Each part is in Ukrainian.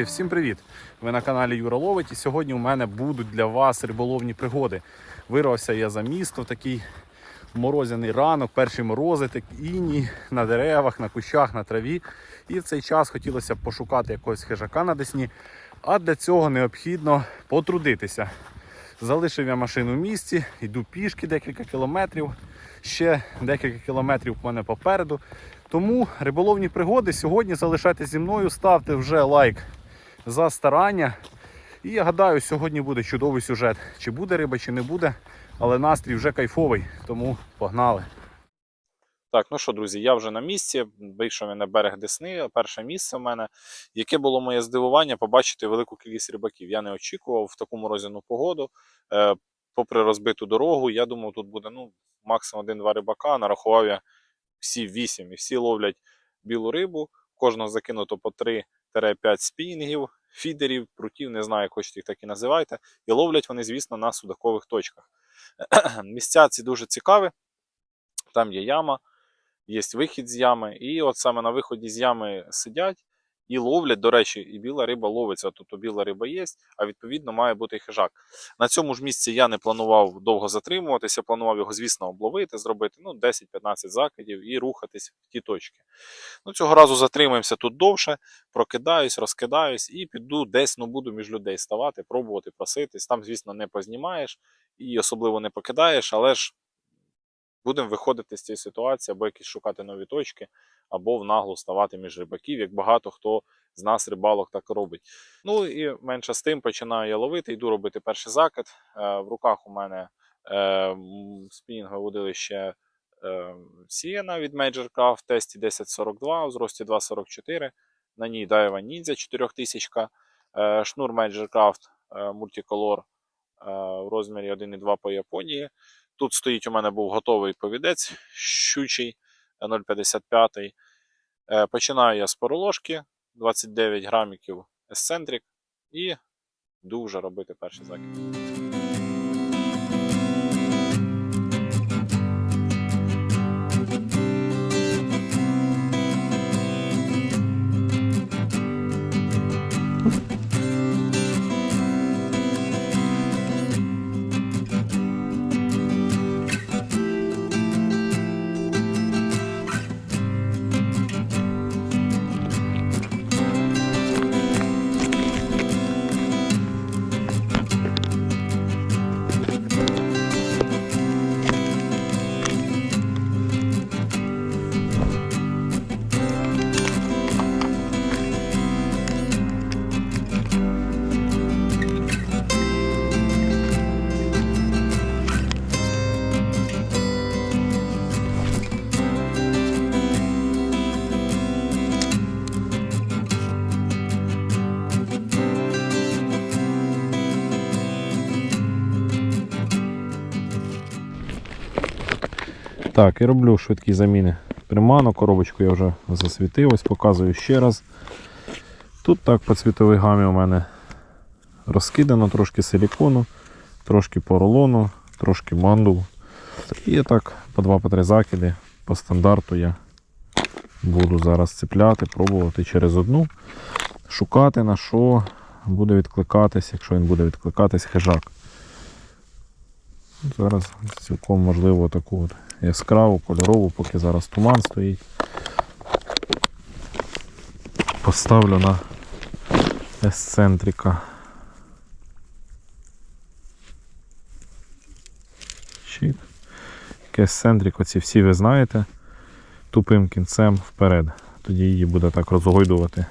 Друзі, всім привіт! Ви на каналі Юра Ловить і сьогодні у мене будуть для вас риболовні пригоди. Вирвався я за місто в такий морозяний ранок, перші морози, так іні на деревах, на кущах, на траві. І в цей час хотілося б пошукати якогось хижака на десні. А для цього необхідно потрудитися. Залишив я машину в місті, йду пішки декілька кілометрів. Ще декілька кілометрів в мене попереду. Тому риболовні пригоди сьогодні залишайтесь зі мною, ставте вже лайк за старання. І я гадаю, сьогодні буде чудовий сюжет. Чи буде риба, чи не буде, але настрій вже кайфовий, тому погнали. Так, ну що, друзі, я вже на місці. Вийшов я на берег Десни, перше місце в мене. Яке було моє здивування побачити велику кількість рибаків. Я не очікував в таку морозяну погоду. Е, попри розбиту дорогу, я думав, тут буде ну, максимум один-два рибака. Нарахував я всі вісім і всі ловлять білу рибу. Кожного закинуто по 3-5 спінінгів, фідерів, прутів, не знаю, як хочете їх так і називайте. І ловлять вони, звісно, на судакових точках. Місця ці дуже цікаві. Там є яма, є вихід з ями. І от саме на виході з ями сидять і ловлять. До речі, і біла риба ловиться. Тобто біла риба є, а відповідно має бути і хижак. На цьому ж місці я не планував довго затримуватися, планував його, звісно, обловити, зробити ну, 10-15 закидів і рухатись в ті точки. Ну, Цього разу затримаємося тут довше, прокидаюсь, розкидаюсь і піду десь ну, буду між людей ставати, пробувати проситись. Там, звісно, не познімаєш і особливо не покидаєш, але ж будемо виходити з цієї ситуації, або якісь шукати нові точки, або в наглу ставати між рибаків, як багато хто з нас рибалок так робить. Ну і менше з тим починаю я ловити, йду робити перший закид. Е, В руках у мене е, спінінгове водилище е, від Major Craft в тесті 1042 у зрості 2,44. На ній Daiwa Ninja 4000, е, шнур Major Craft е, в розмірі 1,2 по Японії. Тут стоїть у мене був готовий повідець щучий е, 0,55. Е, Починаю я з поролошки 29 граміків есцентрик і йду вже робити перший закид. Так, і роблю швидкі заміни приманок. Коробочку я вже засвітив, ось показую ще раз. Тут так по цвітовій гамі у мене розкидано трошки силікону, трошки поролону, трошки мандул. І так по 2-3 закиди по стандарту я буду зараз цепляти, пробувати через одну, шукати на що буде відкликатись, якщо він буде відкликатись хижак. Зараз цілком можливо таку от яскраву, кольорову, поки зараз туман стоїть. Поставлю на есцентрика. Чик. Есцентрик, оці всі ви знаєте, тупим кінцем вперед. Тоді її буде так розгойдувати.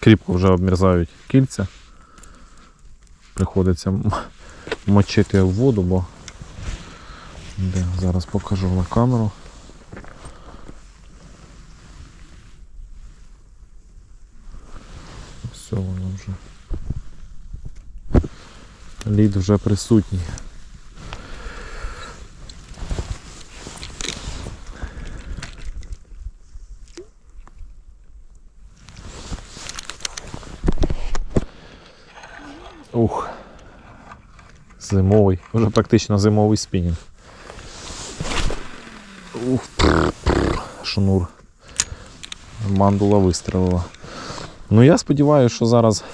Кріпко вже обмерзають кільця. Приходиться мочити в воду, бо де, зараз покажу на камеру. Все воно вже. Лід вже присутній. Ух. Зимовий, вже практично зимовий спінінг. Ух, шнур. Мандула вистрелила. Ну я сподіваюся, що зараз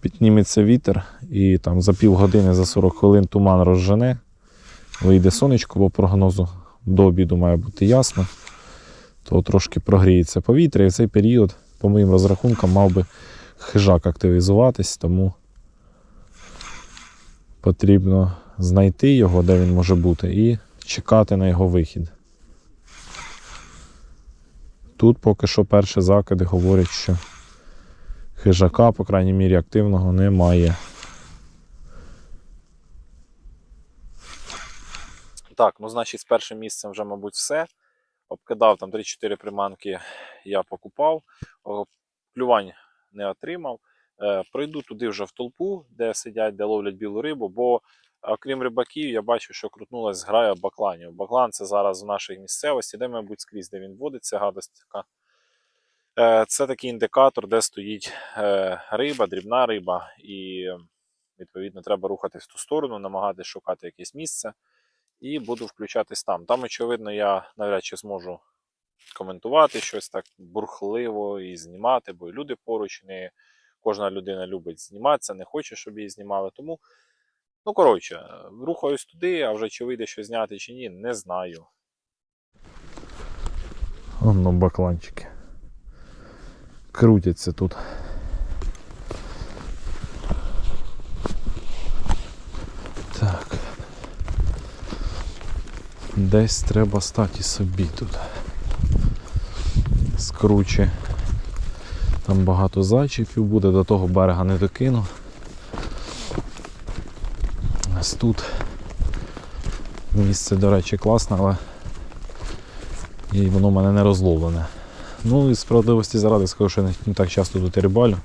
підніметься вітер і там за півгодини, за 40 хвилин туман розжене. Вийде сонечко по прогнозу. До обіду має бути ясно. То трошки прогріється повітря, і в цей період, по моїм розрахункам, мав би хижак активізуватись, тому потрібно знайти його, де він може бути, і чекати на його вихід. Тут поки що перші закиди говорять, що хижака, по крайній мірі, активного немає. Так, ну значить, з першим місцем вже, мабуть, все. Обкидав там 3-4 приманки, я покупав, клювань не отримав. Е, Пройду туди вже в толпу, де сидять, де ловлять білу рибу, бо окрім рибаків, я бачу, що крутнулась зграя бакланів. Баклан це зараз в нашій місцевості, де, мабуть, скрізь, де він водиться, гадость така. Е, Це такий індикатор, де стоїть е, риба, дрібна риба, і відповідно треба рухатись в ту сторону, намагатись шукати якесь місце і буду включатись там. Там, очевидно, я навряд чи зможу коментувати щось так бурхливо і знімати, бо люди поруч, не кожна людина любить зніматися, не хоче, щоб її знімали. Тому, ну коротше, рухаюсь туди, а вже чи вийде щось зняти чи ні, не знаю. Воно бакланчики. Крутяться тут. Так. Десь треба стати собі тут. Скруче. Там багато зайчиків буде, до того берега не докину. Ось тут місце, до речі, класне, але і воно в мене не розловлене. Ну і справедливості заради скажу, що не, так часто тут рибалю.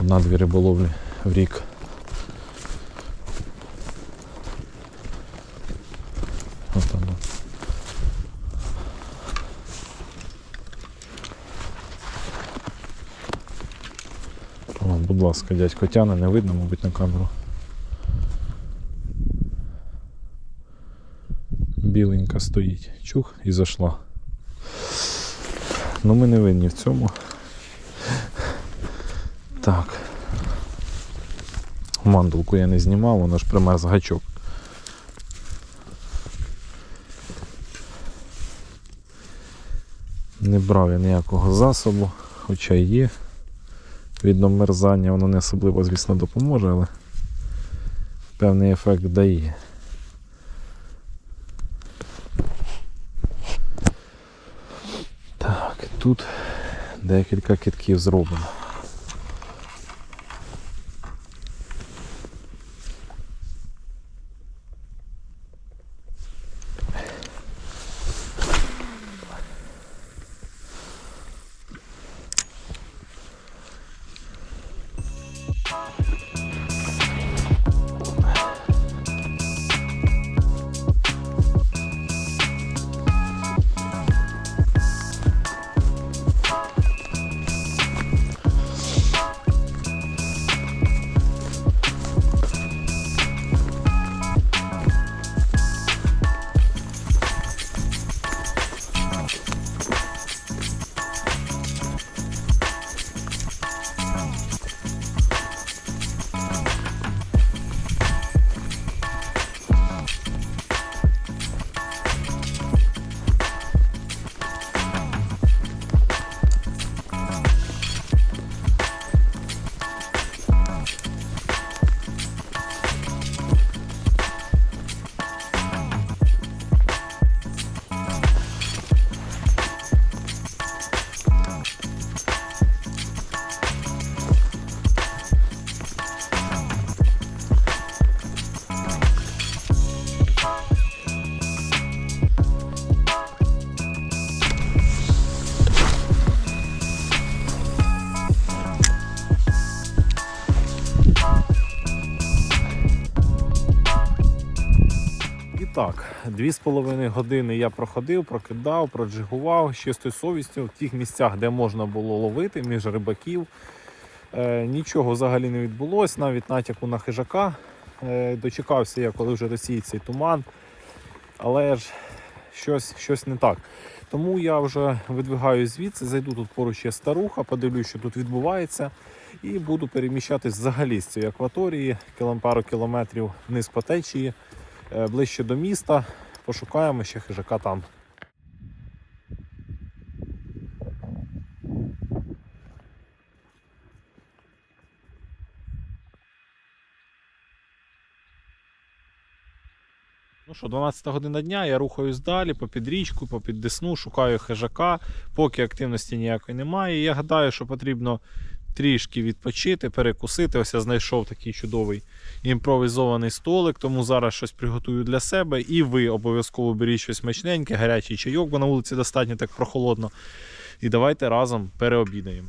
Одна-дві риболовлі в рік. От воно. О, будь ласка, дядько тяне, не видно, мабуть, на камеру. Біленька стоїть. Чух і зайшла. Ну ми не винні в цьому. Так. Мандулку я не знімав, воно ж примерз гачок. Не брав я ніякого засобу, хоча є. Від мерзання воно не особливо, звісно, допоможе, але певний ефект дає. Так, тут декілька китків зроблено. 2,5 години я проходив, прокидав, проджигував з чистою совістю в тих місцях, де можна було ловити між рибаків. Е, нічого взагалі не відбулося, навіть натяку на хижака. Е, дочекався я, коли вже розсіє цей туман. Але ж щось щось не так. Тому я вже видвигаю звідси, зайду тут поруч є старуха, подивлюсь, що тут відбувається, і буду переміщатись взагалі з цієї акваторії пару кілометрів вниз по течії, е, ближче до міста. Пошукаємо ще хижака там. Ну що, 12 година дня, я рухаюсь далі по підрічку, по під Десну, шукаю хижака, поки активності ніякої немає. Я гадаю, що потрібно трішки відпочити, перекусити. Ось я знайшов такий чудовий імпровізований столик, тому зараз щось приготую для себе. І ви обов'язково беріть щось смачненьке, гарячий чайок, бо на вулиці достатньо так прохолодно. І давайте разом переобідаємо.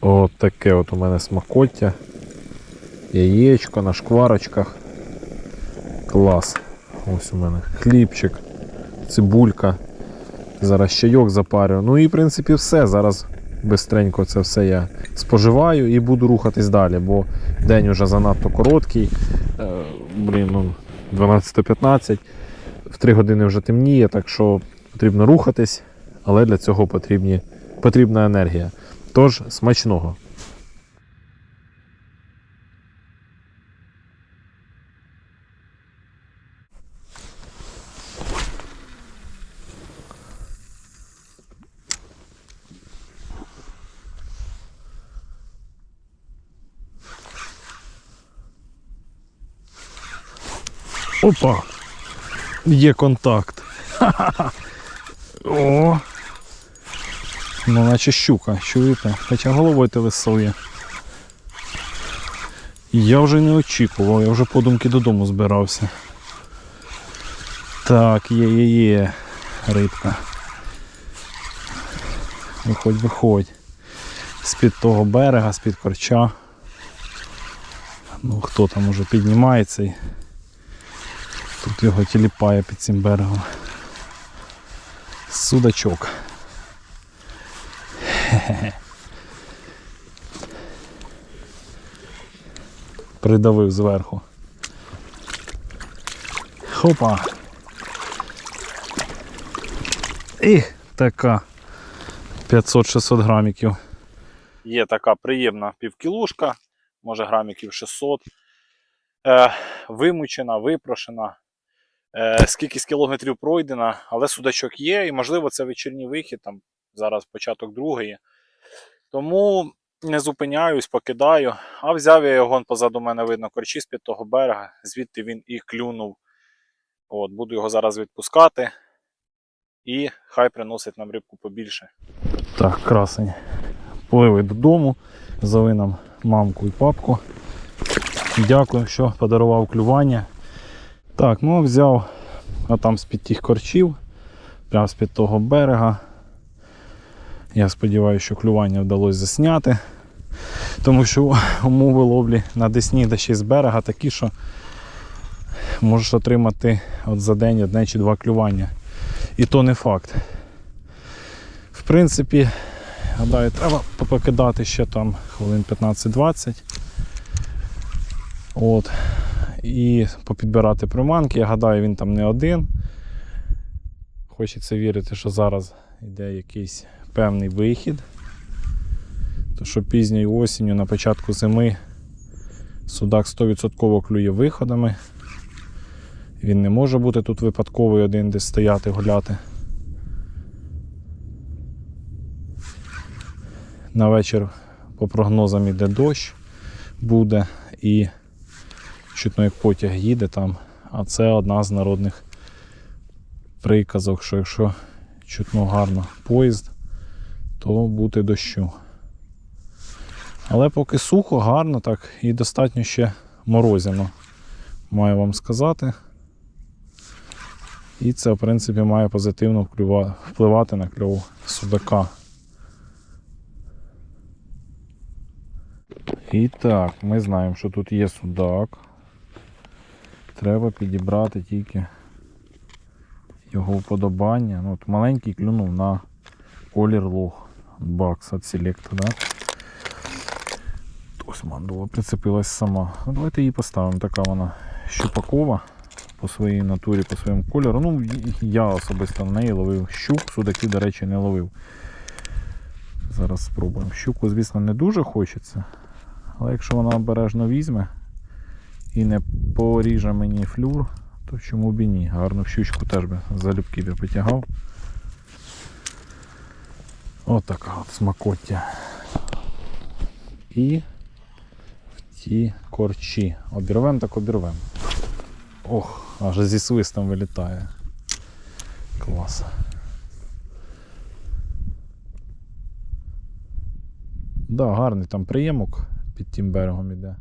От таке от у мене смакоття. Яєчко на шкварочках. Клас. Ось у мене хлібчик, цибулька. Зараз чайок запарю. Ну і в принципі все. Зараз бистренько це все я споживаю і буду рухатись далі, бо день уже занадто короткий. Е, блін, ну 12.15. В 3 години вже темніє, так що потрібно рухатись, але для цього потрібні, потрібна енергія. Тож смачного. Опа! Є контакт. Ха-ха-ха. О! Ну, наче щука, чуєте? Хоча головою телесує. Я вже не очікував, я вже подумки додому збирався. Так, є, є, є, рибка. Виходь, виходь. З-під того берега, з-під корча. Ну хто там уже піднімається тут його тіліпає під цим берегом. Судачок. Хе-хе. Придавив зверху. Хопа. І така 500-600 граміків. Є така приємна півкілушка, може граміків 600. Е, вимучена, випрошена. Е, скількись кілометрів пройдена, але судачок є, і можливо це вечірній вихід, там зараз початок другої. Тому не зупиняюсь, покидаю. А взяв я його позаду мене видно корчі з-під того берега, звідти він і клюнув. От, буду його зараз відпускати. І хай приносить нам рибку побільше. Так, красень. Пливи додому, зови нам мамку і папку. Дякую, що подарував клювання. Так, ну взяв а там з-під тих корчів, прямо з-під того берега. Я сподіваюся, що клювання вдалося засняти. Тому що умови ловлі на Десні да ще з берега такі, що можеш отримати от за день одне чи два клювання. І то не факт. В принципі, гадаю, треба покидати ще там хвилин 15-20. От. І попідбирати приманки. Я гадаю, він там не один. Хочеться вірити, що зараз йде якийсь певний вихід. То що пізньою осінню на початку зими судак 100% клює виходами. Він не може бути тут випадковий один десь стояти, гуляти. На вечір по прогнозам іде дощ буде і чутно як потяг їде там. А це одна з народних приказок, що якщо чутно гарно поїзд, то бути дощу. Але поки сухо, гарно так і достатньо ще морозяно, маю вам сказати. І це, в принципі, має позитивно впливати на кльов судака. І так, ми знаємо, що тут є судак. Треба підібрати тільки його вподобання. Ну, от маленький клюнув на колір лох. Бакс від селекта, да? Ось мандула прицепилась сама. Ну, давайте її поставимо. Така вона щупакова по своїй натурі, по своєму кольору. Ну, я особисто на неї ловив щук, судаків, до речі, не ловив. Зараз спробуємо. Щуку, звісно, не дуже хочеться. Але якщо вона обережно візьме і не поріже мені флюр, то чому б і ні? Гарну щучку теж би залюбки би потягав. От така от смакоття. І в ті корчі. Обірвем так обірвем. Ох, аж зі свистом вилітає. Клас. Да, гарний там приємок під тим берегом іде.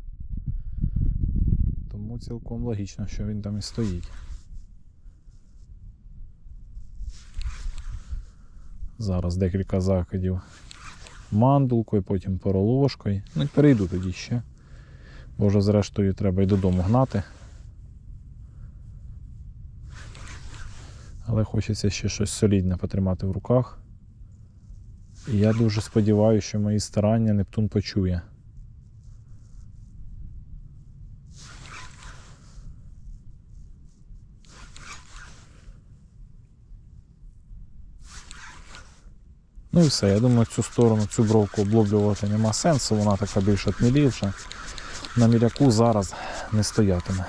Тому цілком логічно, що він там і стоїть. Зараз декілька закидів мандулкою, потім поролошкою. Ну перейду тоді ще. Бо вже зрештою треба й додому гнати. Але хочеться ще щось солідне потримати в руках. І я дуже сподіваюся, що мої старання Нептун почує. Ну і все, я думаю, цю сторону, цю бровку обловлювати нема сенсу, вона така більш отмілівша. На міляку зараз не стоятиме.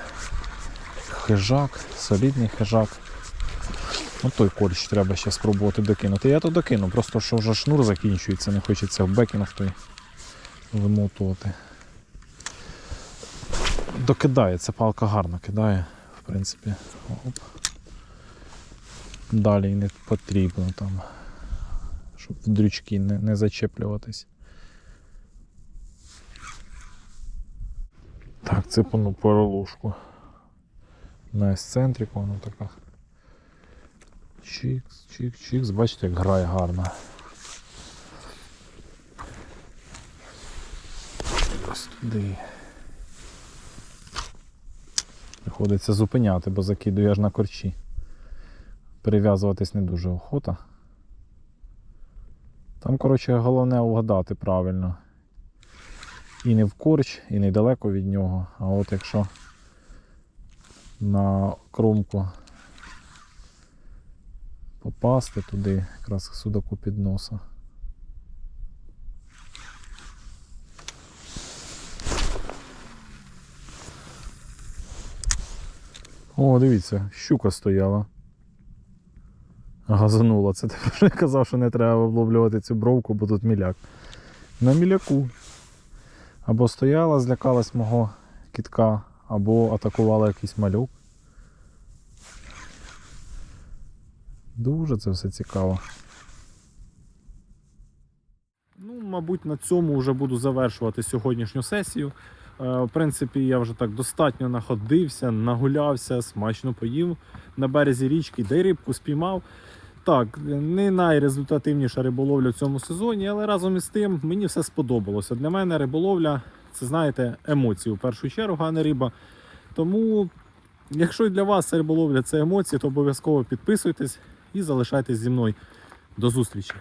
Хижак, солідний хижак. Ну той корч треба ще спробувати докинути. Я то докину, просто що вже шнур закінчується, не хочеться в бекінг той вимотувати. Докидає, ця палка гарно кидає, в принципі. Оп. Далі не потрібно там, щоб в дрючки не, не зачеплюватись. Так, цепану поролушку на ексцентрику, вона така. Чікс, чікс, чікс. Бачите, як грає гарно. Ось туди. Приходиться зупиняти, бо закидую аж на корчі. Перев'язуватись не дуже охота. Там, коротше, головне угадати правильно. І не в корч, і недалеко від нього. А от якщо на кромку попасти туди, якраз судаку під носа. О, дивіться, щука стояла. Газанула. Це ти вже казав, що не треба обловлювати цю бровку, бо тут міляк. На міляку. Або стояла, злякалась мого кітка, або атакувала якийсь малюк. Дуже це все цікаво. Ну, мабуть, на цьому вже буду завершувати сьогоднішню сесію. Е, В принципі, я вже так достатньо находився, нагулявся, смачно поїв на березі річки, де рибку спіймав. Так, не найрезультативніша риболовля в цьому сезоні, але разом із тим мені все сподобалося. Для мене риболовля це, знаєте, емоції в першу чергу, а не риба. Тому, якщо і для вас риболовля це емоції, то обов'язково підписуйтесь і залишайтесь зі мною. До зустрічі!